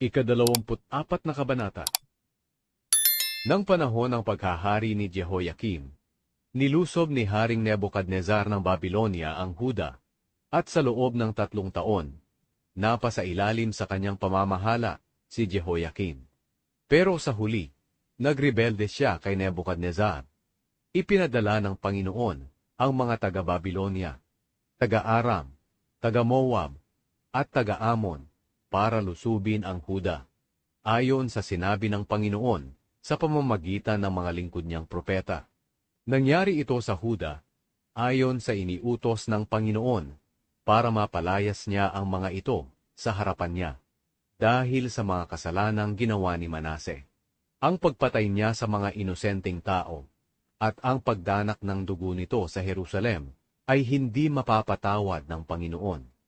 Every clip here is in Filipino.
Ikadalawamput apat na kabanata Nang panahon ng paghahari ni Jehoiakim, nilusob ni Haring Nebukadnezar ng Babylonia ang Huda, at sa loob ng tatlong taon, napasa ilalim sa kanyang pamamahala si Jehoiakim. Pero sa huli, nagrebelde siya kay Nebukadnezar. Ipinadala ng Panginoon ang mga taga-Babylonia, taga-Aram, taga-Moab, at taga-Amon para lusubin ang Huda. Ayon sa sinabi ng Panginoon sa pamamagitan ng mga lingkod niyang propeta. Nangyari ito sa Huda ayon sa iniutos ng Panginoon para mapalayas niya ang mga ito sa harapan niya dahil sa mga kasalanang ginawa ni Manase. Ang pagpatay niya sa mga inosenteng tao at ang pagdanak ng dugo nito sa Jerusalem ay hindi mapapatawad ng Panginoon.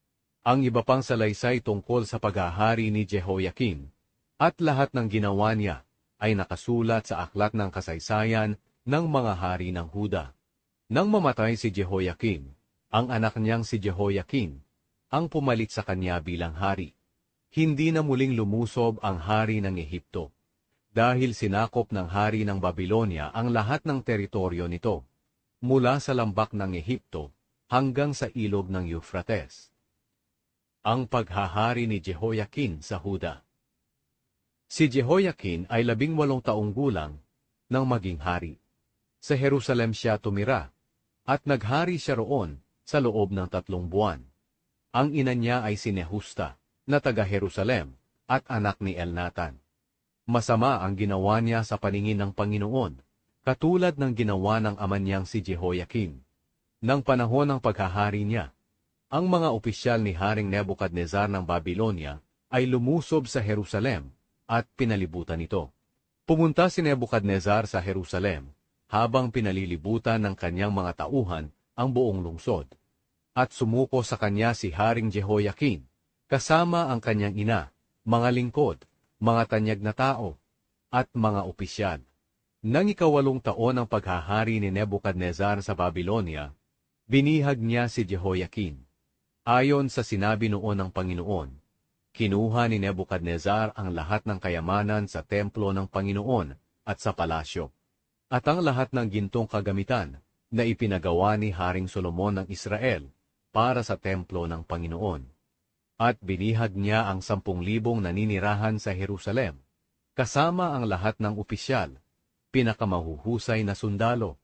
Ang iba pang salaysay tungkol sa paghahari ni Jehoiakim at lahat ng ginawa niya ay nakasulat sa aklat ng kasaysayan ng mga hari ng Huda. Nang mamatay si Jehoiakim, ang anak niyang si Jehoiakim ang pumalit sa kanya bilang hari. Hindi na muling lumusob ang hari ng Ehipto dahil sinakop ng hari ng Babylonia ang lahat ng teritoryo nito, mula sa lambak ng Ehipto hanggang sa ilog ng Euphrates. Ang paghahari ni Jehoiakim sa Huda Si Jehoiakim ay labing walong taong gulang nang maging hari. Sa Jerusalem siya tumira, at naghari siya roon sa loob ng tatlong buwan. Ang ina niya ay si Nehusta, na taga-Jerusalem, at anak ni Elnatan. Masama ang ginawa niya sa paningin ng Panginoon, katulad ng ginawa ng ama niyang si Jehoiakim. Nang panahon ng paghahari niya, ang mga opisyal ni Haring Nebukadnezar ng Babylonia ay lumusob sa Jerusalem at pinalibutan ito. Pumunta si Nebukadnezar sa Jerusalem habang pinalilibutan ng kanyang mga tauhan ang buong lungsod. At sumuko sa kanya si Haring Jehoiakim, kasama ang kanyang ina, mga lingkod, mga tanyag na tao, at mga opisyal. Nang ikawalong taon ng paghahari ni Nebukadnezar sa Babylonia, binihag niya si Jehoiakim. Ayon sa sinabi noon ng Panginoon, kinuha ni Nebukadnezar ang lahat ng kayamanan sa templo ng Panginoon at sa palasyo, at ang lahat ng gintong kagamitan na ipinagawa ni Haring Solomon ng Israel para sa templo ng Panginoon. At binihag niya ang sampung libong naninirahan sa Jerusalem, kasama ang lahat ng opisyal, pinakamahuhusay na sundalo,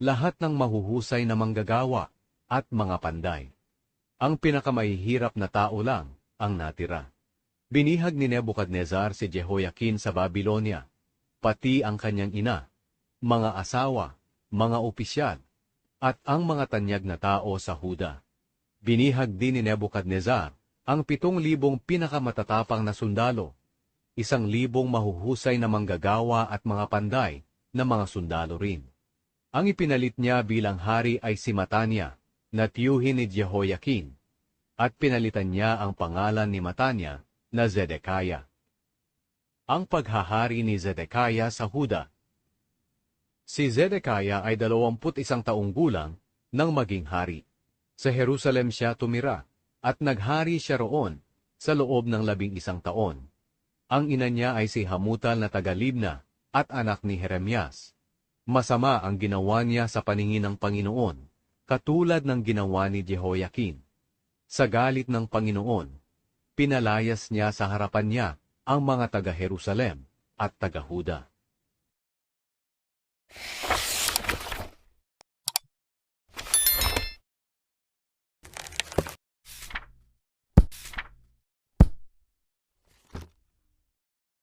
lahat ng mahuhusay na manggagawa at mga panday. Ang pinakamahihirap na tao lang ang natira. Binihag ni Nebukadnezar si Jehoiakim sa Babylonia, pati ang kanyang ina, mga asawa, mga opisyal, at ang mga tanyag na tao sa Huda. Binihag din ni Nebukadnezar ang pitong libong pinakamatatapang na sundalo, isang libong mahuhusay na manggagawa at mga panday na mga sundalo rin. Ang ipinalit niya bilang hari ay si Matanya, na tiyuhin ni Jehoiakim, at pinalitan niya ang pangalan ni Matanya na Zedekiah. Ang paghahari ni Zedekiah sa Huda Si Zedekiah ay dalawamput isang taong gulang nang maging hari. Sa Jerusalem siya tumira, at naghari siya roon sa loob ng labing isang taon. Ang ina niya ay si Hamutal na taga-Libna at anak ni Jeremias. Masama ang ginawa niya sa paningin ng Panginoon, katulad ng ginawa ni Jehoiakim. Sa galit ng Panginoon, pinalayas niya sa harapan niya ang mga taga-Jerusalem at taga-Huda.